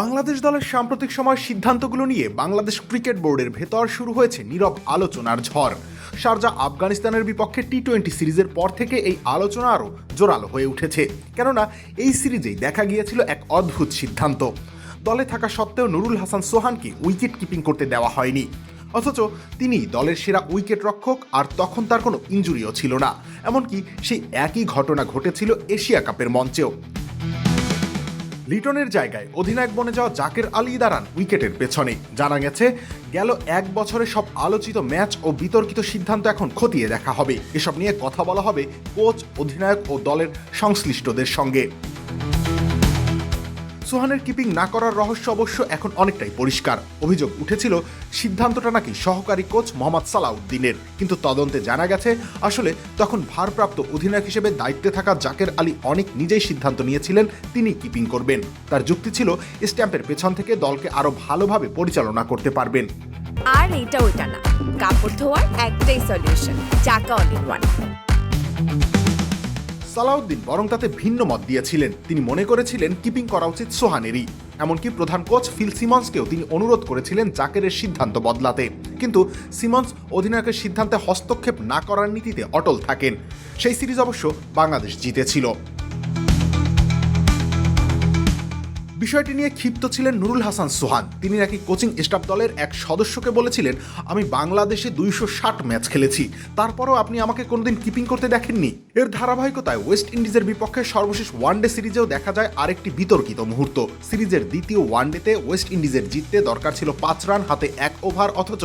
বাংলাদেশ দলের সাম্প্রতিক সময় সিদ্ধান্তগুলো নিয়ে বাংলাদেশ ক্রিকেট বোর্ডের ভেতর শুরু হয়েছে নীরব আলোচনার ঝড়। শারজা আফগানিস্তানের বিপক্ষে টি টোয়েন্টি সিরিজের পর থেকে এই আলোচনা আরও জোরালো হয়ে উঠেছে। কেননা, এই সিরিজেই দেখা গিয়েছিল এক অদ্ভুত সিদ্ধান্ত। দলে থাকা সত্ত্বেও নুরুল হাসান সোহানকে উইকেট কিপিং করতে দেওয়া হয়নি। অথচ তিনি দলের সেরা উইকেট রক্ষক আর তখন তার কোনো ইঞ্জুরিও ছিল না। এমনকি সেই একই ঘটনা ঘটেছিল এশিয়া কাপের মঞ্চেও। লিটনের জায়গায় অধিনায়ক বনে যাওয়া জাকের আলী দাঁড়ান উইকেটের পেছনে। জানা গেছে, গেল এক বছরে সব আলোচিত ম্যাচ ও বিতর্কিত সিদ্ধান্ত এখন খতিয়ে দেখা হবে। এসব নিয়ে কথা বলা হবে কোচ, অধিনায়ক ও দলের সংশ্লিষ্টদের সঙ্গে। সোহানের কিপিং না করার রহস্য অবশ্য এখন অনেকটাই পরিষ্কার। অভিযোগ উঠেছিল, সিদ্ধান্তটা নাকি সহকারী কোচ মোহাম্মদ সালাউদ্দিনের। কিন্তু তদন্তে জানা গেছে, আসলে তখন ভারপ্রাপ্ত অধিনায়ক হিসেবে দায়িত্বে থাকা জাকের আলী অনেক নিজেই সিদ্ধান্ত নিয়েছিলেন, তিনি কিপিং করবেন। তার যুক্তি ছিল, স্ট্যাম্পের পেছন থেকে দলকে আরও ভালোভাবে পরিচালনা করতে পারবেন। আর এটা ওইটা না। কাপড় ধোয়ার একটাই সলিউশন চাকা অল ইন ওয়ান সালাউদ্দিন বরং তাতে ভিন্ন মত দিয়েছিলেন। তিনি মনে করেছিলেন কিপিং করা উচিত সোহানেরই। এমনকি প্রধান কোচ ফিল সিমন্সকেও তিনি অনুরোধ করেছিলেন জাকেরের সিদ্ধান্ত বদলাতে। কিন্তু সিমন্স অধিনায়কের সিদ্ধান্তে হস্তক্ষেপ না করার নীতিতে অটল থাকেন। সেই সিরিজ অবশ্য বাংলাদেশ জিতেছিল। বিষয়টি নিয়ে ক্ষিপ্ত ছিলেন নুরুল হাসান সোহান। তিনি নাকি কোচিং স্টাফ দলের এক সদস্যকে বলেছিলেন, আমি বাংলাদেশে দুইশো ষাট ম্যাচ খেলেছি। তারপরও আপনি আমাকে কোনোদিন কিপিং করতে দেখেননি? এর ধারাবাহিকতায় ওয়েস্ট ইন্ডিজের বিপক্ষে সর্বশেষ ওয়ানডে সিরিজেও দেখা যায় আরেকটি বিতর্কিত মুহূর্ত। সিরিজের দ্বিতীয় ওয়ানডেতে ওয়েস্ট ইন্ডিজের জিততে দরকার ছিল পাঁচ রান, হাতে এক ওভার, অথচ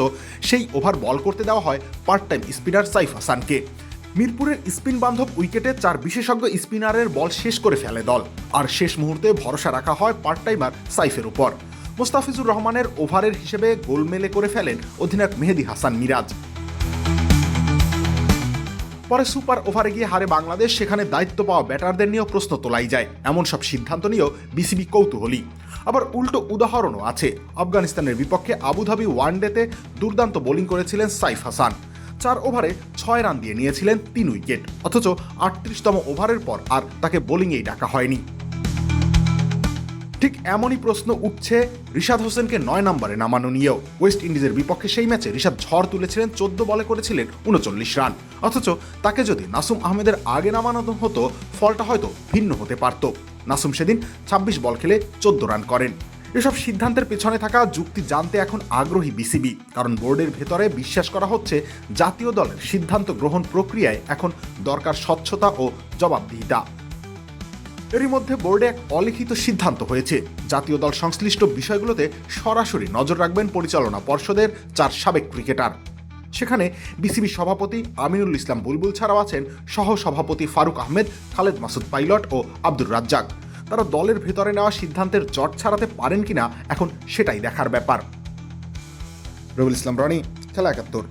সেই ওভার বল করতে দেওয়া হয় পার্ট টাইম স্পিনার সাইফ হাসানকে। মিরপুরের স্পিন বান্ধব উইকেটে চার বিশেষজ্ঞ স্পিনারের বল শেষ করে ফেলে দল। আর শেষ মুহূর্তে ভরসা রাখা হয় পার্ট টাইমার সাইফের উপর। মোস্তাফিজুর রহমানের ওভারের হিসেবে গোলমেলে করে ফেলেন অধিনায়ক মেহেদি হাসান মিরাজ। পরে সুপার ওভারে গিয়ে হারে বাংলাদেশ, সেখানে দায়িত্ব পাওয়া ব্যাটারদের নিয়েও প্রশ্ন তোলাই যায়। এমন সব সিদ্ধান্ত নিয়েও বিসিবি কৌতূহলী। আবার উল্টো উদাহরণও আছে। আফগানিস্তানের বিপক্ষে আবুধাবি ওয়ানডেতে দুর্দান্ত বোলিং করেছিলেন সাইফ হাসান। চার ওভারে ছয় রান দিয়ে নিয়েছিলেন তিন উইকেট। অথচ আটত্রিশতম ওভারের পর আর তাকে বোলিংয়েই ডাকা হয়নি। ঠিক এমনই প্রশ্ন উঠছে রিশাদ হোসেনকে নয় নম্বরে নামানো নিয়েও। ওয়েস্ট ইন্ডিজের বিপক্ষে সেই ম্যাচে রিশাদ ঝড় তুলেছিলেন চোদ্দ বলে করেছিলেন উনচল্লিশ রান। অথচ তাকে যদি নাসুম আহমেদের আগে নামানো হতো, ফলটা হয়তো ভিন্ন হতে পারত। নাসুম সেদিন ছাব্বিশ বল খেলে চোদ্দ রান করেন। এসব সিদ্ধান্তের পেছনে থাকা যুক্তি জানতে এখন আগ্রহী বিসিবি, কারণ বোর্ডের ভেতরে বিশ্বাস করা হচ্ছে জাতীয় দলের সিদ্ধান্ত গ্রহণ প্রক্রিয়ায় এখন দরকার স্বচ্ছতা ও জবাবদিহিতা। এরই মধ্যে বোর্ডে এক অলিখিত সিদ্ধান্ত হয়েছে। জাতীয় দল সংশ্লিষ্ট বিষয়গুলোতে সরাসরি নজর রাখবেন পরিচালনা পর্ষদের চার সাবেক ক্রিকেটার। সেখানে বিসিবি সভাপতি আমিনুল ইসলাম বুলবুল ছাড়াও আছেন সহ সভাপতি ফারুক আহমেদ, খালেদ মাসুদ পাইলট ও আব্দুর রাজ্জাক। তারা দলের ভেতরে নেওয়া সিদ্ধান্তের জট ছাড়াতে পারেন কিনা এখন সেটাই দেখার ব্যাপার। রবিল ইসলাম রনি, খেলা একাত্তর।